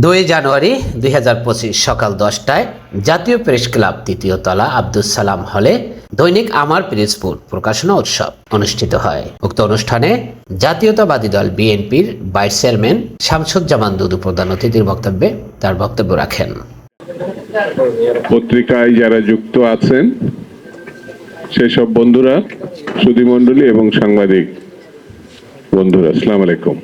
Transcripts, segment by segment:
দুই জানুয়ারি দুই হাজার পঁচিশ সকাল দশটায় জাতীয় প্রেস ক্লাব তৃতীয় তলা আব্দুল সালাম হলে দৈনিক আমার পিরিজপুর প্রকাশনা উৎসব অনুষ্ঠিত হয়। উক্ত অনুষ্ঠানে জাতীয়তাবাদী দল বিএনপির ভাইস চেয়ারম্যান শামসুজ্জামান দুদু প্রধান অতিথির বক্তব্যে তার বক্তব্য রাখেন। পত্রিকায় যারা যুক্ত আছেন সেই সব বন্ধুরা, সুধীমণ্ডলী এবং সাংবাদিক বন্ধুরা, আসসালাম আলাইকুম।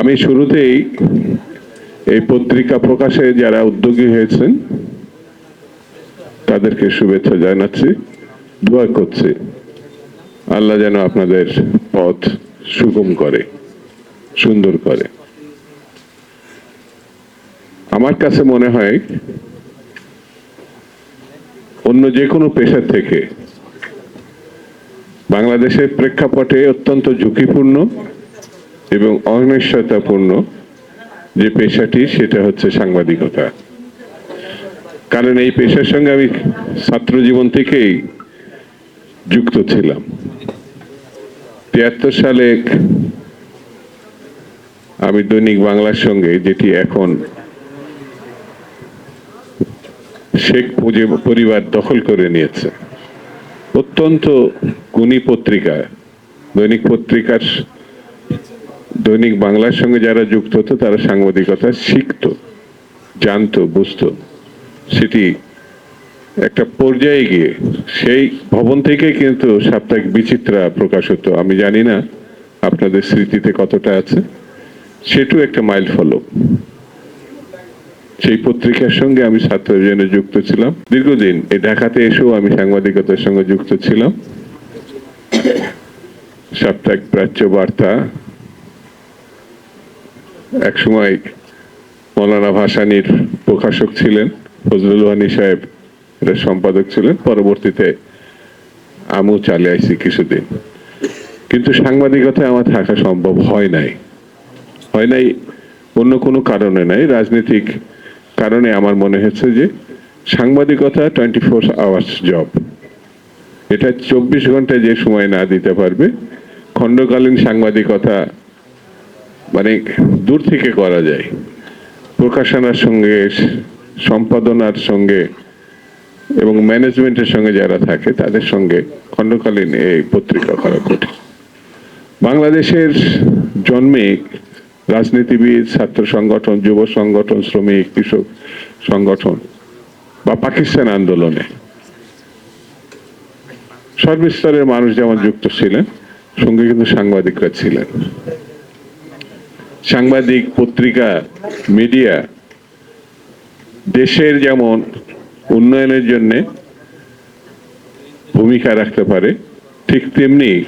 আমি শুরুতেই এই পত্রিকা প্রকাশে যারা উদ্যোগী হয়েছেন, তাদেরকে শুভেচ্ছা জানাচ্ছি, দোয়া করছি। আল্লাহ যেন আপনাদের পথ সুগম করে, সুন্দর করে। আমার কাছে মনে হয়, অন্য যে কোনো পেশা থেকে বাংলাদেশের প্রেক্ষাপটে অত্যন্ত ঝুঁকিপূর্ণ এবং অনিশ্চয়তাপূর্ণ যে পেশাটি, সেটা হচ্ছে সাংবাদিকতা। কারণ এই পেশার সঙ্গে আমি ছাত্র জীবন থেকেই যুক্ত ছিলাম। তিয়াত্তর সালে আমি দৈনিক বাংলার সঙ্গে, যেটি এখন শেখ মুজিব পরিবার দখল করে নিয়েছে, অত্যন্ত গুণী পত্রিকা। দৈনিক পত্রিকার দৈনিক বাংলার সঙ্গে যারা যুক্ত হতো, তারা সাংবাদিকতা শিখতো, জানতো, বুঝতো। সেটি একটা পর্যায়ে গিয়ে, সেই ভবন থেকে কিন্তু সাপ্তাহিক বিচিত্রা প্রকাশ হতো। আমি জানি না আপনাদের স্মৃতিতে কতটা আছে। সেটিও একটা মাইল ফলক। সেই পত্রিকার সঙ্গে আমি ছাত্র জীবনে যুক্ত ছিলাম। দীর্ঘদিন এই ঢাকাতে এসেও আমি সাংবাদিকতার সঙ্গে যুক্ত ছিলাম। সাপ্তাহিক প্রাচ্য বার্তা একসময় মৌলানা ভাসানির প্রকাশক ছিলেন, ফজলুল ওয়ানি সাহেব এটা সম্পাদক ছিলেন। পরবর্তীতে আমিও চালিয়ে আইছি কিছুদিন। কিন্তু সাংবাদিকতায় আমার থাকা সম্ভব হয় নাই। হয় নাই অন্য কোনো কারণে নাই, রাজনৈতিক কারণে আমার মনে হচ্ছে যে সাংবাদিকতা টোয়েন্টি ফোর আওয়ার্স জব এটা চব্বিশ ঘন্টায় যে সময় না দিতে পারবে, খণ্ডকালীন সাংবাদিকতা মানে দূর থেকে করা যায়। প্রকাশনার সঙ্গে, সম্পাদনার সঙ্গে এবং ম্যানেজমেন্টের সঙ্গে যারা থাকে, তাদের সঙ্গে খণ্ডকালীন এই পত্রিকা করা কঠিন। বাংলাদেশের জন্মে রাজনীতিবিদ, ছাত্র সংগঠন, যুব সংগঠন, শ্রমিক, কৃষক সংগঠন বা পাকিস্তান আন্দোলনে সর্বস্তরের মানুষ যেমন যুক্ত ছিলেন, সঙ্গে কিন্তু সাংবাদিকরা ছিলেন। সাংবাদিক, পত্রিকা মিডিয়া দেশের যেমন উন্নয়নের জন্য ভূমিকা রাখতে পারে, ঠিক তেমনি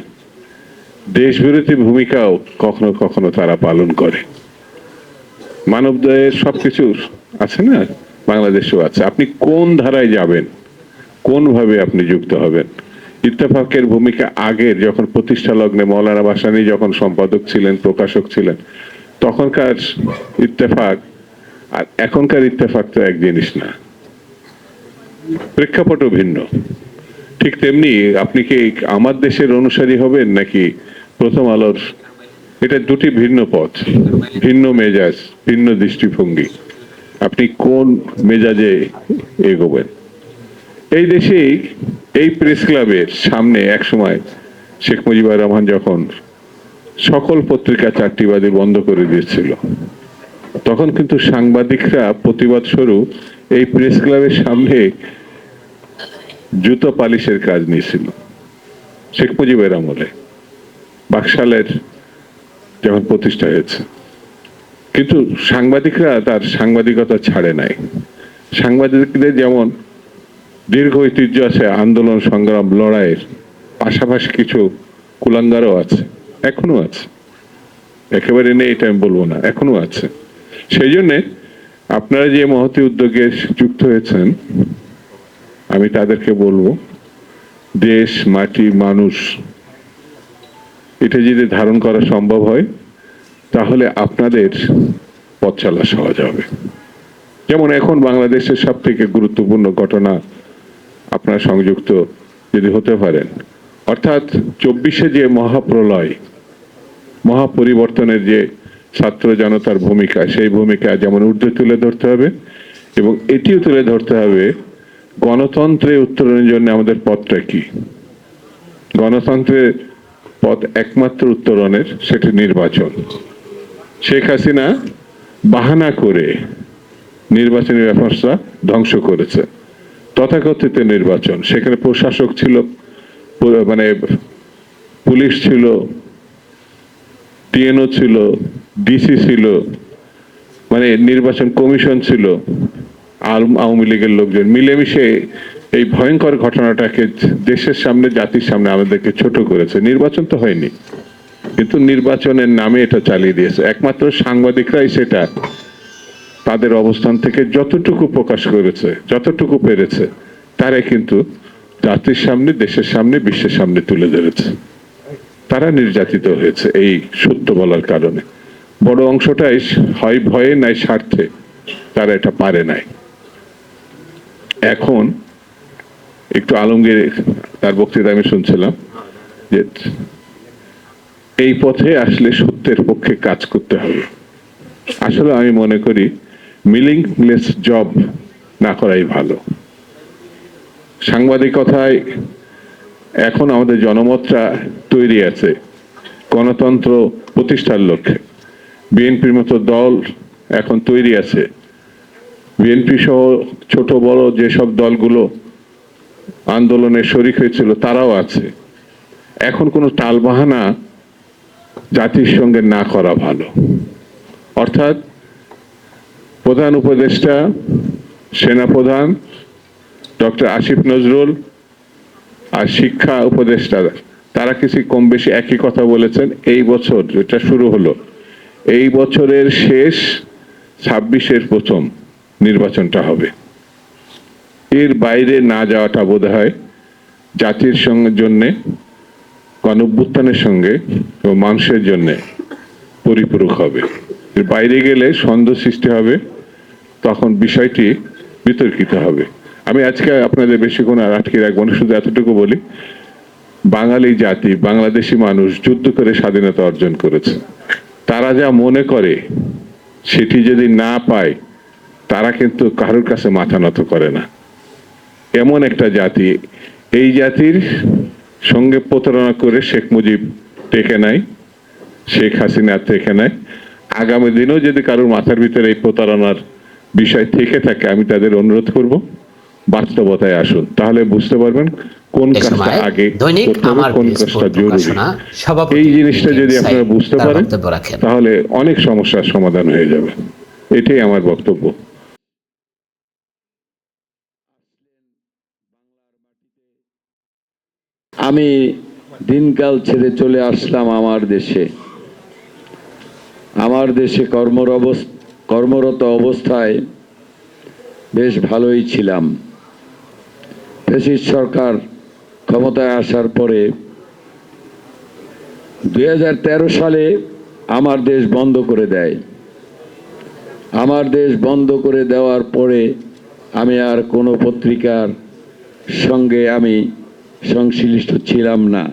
দেশবিরোধী ভূমিকাও কখনো কখনো তারা পালন করে। মানবদয়ের সবকিছু আছে না? বাংলাদেশেও আছে। আপনি কোন ধারায় যাবেন? কোনভাবে আপনি যুক্ত হবেন? ইত্তেফাকের ভূমিকা আগের, যখন প্রতিষ্ঠা লগ্নে মৌলানা বাসানি যখন সম্পাদক ছিলেন, প্রকাশক ছিলেন তখনকার ইত্তেফাক আর এখনকার ইত্তেফাক তো এক জিনিস না। প্রেক্ষাপটও ভিন্ন। ঠিক তেমনি আপনি কি আমার দেশের অনুসারী হবেন নাকি প্রথম আলোর? এটা দুটি ভিন্ন পথ, ভিন্ন মেজাজ, ভিন্ন দৃষ্টিভঙ্গি। আপনি কোন মেজাজে এগোবেন? এই দেশেই এই প্রেস ক্লাবের সামনে এক সময় শেখ মুজিবুর রহমান যখন সকল পত্রিকা চারটিবাদী বন্ধ করে দিয়েছিল। তখন কিন্তু সাংবাদিকরা প্রতিবাদ স্বরূপ এই প্রেস ক্লাবের সামনে জুতো পালিশের কাজ নিয়েছিল। শেখ মুজিবের আমলে। বাকশালের যখন প্রতিষ্ঠা হয়েছে। কিন্তু সাংবাদিকরা তার সাংবাদিকতা ছাড়ে নাই। সাংবাদিকদের যেমন দীর্ঘ ঐতিহ্য আছে, আন্দোলন সংগ্রাম লড়াইয়ের পাশাপাশি কিছু কুলাঙ্গারও আছে। এখনও আছে। একেবারে নেই এটা আমি বলব না, এখনও আছে। সেই জন্যে আপনারা যে মহতি উদ্যোগে যুক্ত হয়েছেন, আমি তাদেরকে বলব, দেশ, মাটি, মানুষ, এটা যদি ধারণ করা সম্ভব হয়, তাহলে আপনাদের পথ চলা সহজ হবে। যেমন এখন বাংলাদেশের সব থেকে গুরুত্বপূর্ণ ঘটনা আপনারা সংযুক্ত যদি হতে পারেন, অর্থাৎ চব্বিশে যে মহাপ্রলয় মহাপরিবর্তনের যে ছাত্র জনতার ভূমিকা, সেই ভূমিকা যেমন ঊর্ধ্বে তুলে ধরতে হবে এবং এটিও তুলে ধরতে হবে, গণতন্ত্রে উত্তরণের জন্য আমাদের পথটা কি? গণতন্ত্রের পথ একমাত্র উত্তরণের সেটি নির্বাচন। শেখ হাসিনা বাহানা করে নির্বাচনী ব্যবস্থা ধ্বংস করেছে, তথাকথিত নির্বাচন। সেখানে প্রশাসক ছিল মানে পুলিশ ছিল টিএনও ছিল, ডিসি ছিল মানে নির্বাচন কমিশন ছিল আওয়ামী লীগের লোকজন মিলেমিশে এই ভয়ঙ্কর ঘটনাটাকে দেশের সামনে, জাতির সামনে আমাদেরকে ছোট করেছে। নির্বাচন তো হয়নি, কিন্তু নির্বাচনের নামে এটা চালিয়ে দিয়েছে। একমাত্র সাংবাদিকরাই সেটা, তাদের অবস্থান থেকে যতটুকু প্রকাশ করেছে, যতটুকু পেরেছে, তারাই কিন্তু জাতির সামনে, দেশের সামনে, বিশ্বের সামনে তুলে ধরেছে। তারা নির্যাতিত হয়েছে, এই সত্য বলার কারণে। বড় অংশটাই হয় ভয়ে, নাই স্বার্থে। তারা এটা পারে নাই। এখন একটু আলমগীর তার বক্তৃতা আমি শুনছিলাম যে এই পথে আসলে সত্যের পক্ষে কাজ করতে হবে। আসলে আমি মনে করি মিলিংলেস জব না করাই ভালো। সাংবাদিকতায় এখন আমাদের জনমতটা তৈরি আছে গণতন্ত্র প্রতিষ্ঠার লক্ষ্যে। বিএনপির মতো দল এখন তৈরি আছে। বিএনপি সহ ছোট বড় যেসব দলগুলো আন্দোলনে শরিক হয়েছিল, তারাও আছে। এখন কোনো টালবাহানা জাতির সঙ্গে না করা ভালো। অর্থাৎ প্রধান উপদেষ্টা, সেনাপ্রধান, ডক্টর আসিফ নজরুল আর শিক্ষা উপদেষ্টা তারা কিছু কম বেশি একই কথা বলেছেন, এই বছর যেটা শুরু হলো, এই বছরের শেষ ছাব্বিশের প্রথম নির্বাচনটা হবে। এর বাইরে না যাওয়াটা বোধ হয় জাতির সঙ্গে জন্যে, গণভ্যুত্থানের সঙ্গে এবং মানুষের জন্যে পরিপূরক হবে। এর বাইরে গেলে সন্দেহ সৃষ্টি হবে, তখন বিষয়টি বিতর্কিত হবে। আমি আজকে আপনাদের বেশিক্ষণ আর আটকে রাখব না, শুধু এতটুকু বলি, বাঙালি জাতি, বাংলাদেশি মানুষ যুদ্ধ করে স্বাধীনতা অর্জন করেছে। তারা যা মনে করে, সেটি যদি না পায়, তারা কিন্তু কারোর কাছে মাথা নত করে না। এমন একটা জাতি, এই জাতির সঙ্গে প্রতারণা করে শেখ মুজিব টেকে নাই, শেখ হাসিনা থেকে নেয় আগামী দিনেও যদি কারোর মাথার ভিতরে এই প্রতারণার বিষয় থেকে থাকে, আমি তাদের অনুরোধ করব। বাস্তবতায় আসুন। তাহলে বুঝতে পারবেন কোন কাজটা আগে করতে হবে, কোন কাজটা জরুরি। এই জিনিসটা যদি আপনারা বুঝতে পারেন তাহলে অনেক সমস্যার সমাধান হয়ে যাবে। এটাই আমার বক্তব্য। আমি দিনকাল ছেড়ে চলে আসলাম আমার দেশে। আমার দেশে কর্মর অবস- কর্মরত অবস্থায় বেশ ভালোই ছিলাম। ফেসিস্ট সরকার ক্ষমতায় আসার পরে দু হাজার তেরো সালে আমার দেশ বন্ধ করে দেয়। আমার দেশ বন্ধ করে দেওয়ার পরে আমি আর কোনো পত্রিকার সঙ্গে আমি সংশ্লিষ্ট ছিলাম না।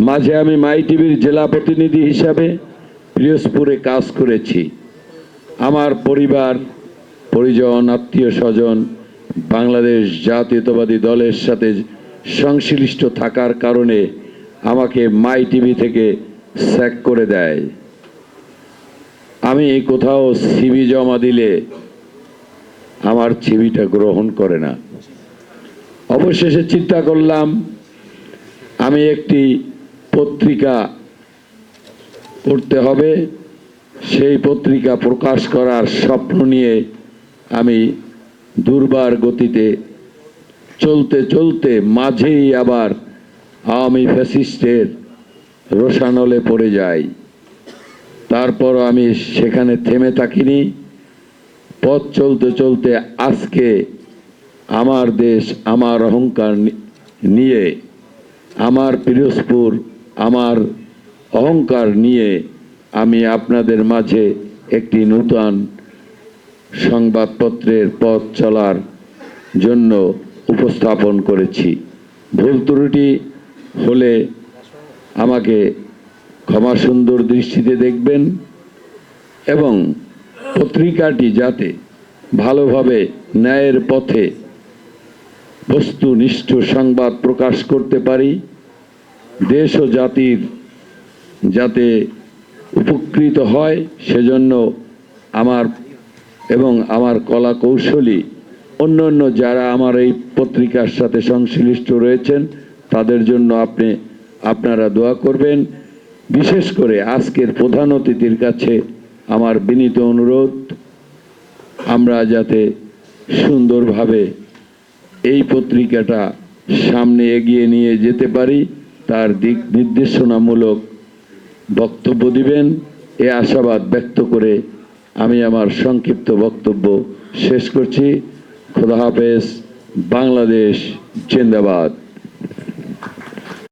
মাঝে আমি মাই টিভির জেলা প্রতিনিধি হিসাবে পিরোজপুরে কাজ করেছি। আমার পরিবার, পরিজন, আত্মীয় স্বজন বাংলাদেশ জাতীয়তাবাদী দলের সাথে সংশ্লিষ্ট থাকার কারণে আমাকে মাই টিভি থেকে স্যাক করে দেয়। আমি কোথাও সিবি জমা দিলে আমার ছিবিটা গ্রহণ করে না। অবশেষে চিন্তা করলাম, আমি একটি পত্রিকা করতে হবে। সেই পত্রিকা প্রকাশ করার স্বপ্ন নিয়ে আমি দুর্বার গতিতে চলতে চলতে মাঝেই আবার আওয়ামী ফ্যাসিস্টের রোশানলে পড়ে যাই। তারপর আমি সেখানে থেমে থাকিনি। পথ চলতে চলতে আজকে আমার দেশ, আমার অহংকার নিয়ে, আমার পিরোজপুর, আমার অহংকার নিয়ে আমি আপনাদের মাঝে একটি নূতন সংবাদপত্রের পথ চলার জন্য উপস্থাপন করেছি। ভুল ত্রুটি হলে আমাকে ক্ষমা সুন্দর দৃষ্টিতে দেখবেন এবং পত্রিকাটি যাতে ভালোভাবে ন্যায়ের পথে বস্তুনিষ্ঠ সংবাদ প্রকাশ করতে পারি, দেশ ও জাতির যাতে উপকৃত হয়, সেজন্য আমার এবং আমার কলা কৌশলী, অন্য অন্য যারা আমার এই পত্রিকার সাথে সংশ্লিষ্ট রয়েছেন, তাদের জন্য আপনি, আপনারা দোয়া করবেন। বিশেষ করে আজকের প্রধান অতিথির কাছে আমার বিনীত অনুরোধ, আমরা যাতে সুন্দরভাবে এই পত্রিকাটা সামনে এগিয়ে নিয়ে যেতে পারি, তার দিক নির্দেশনামূলক বক্তব্য দিবেন। এ আশাবাদ ব্যক্ত করে আমি আমার সংক্ষিপ্ত বক্তব্য শেষ করছি। খোদা হাফেজ বাংলাদেশ জিন্দাবাদ।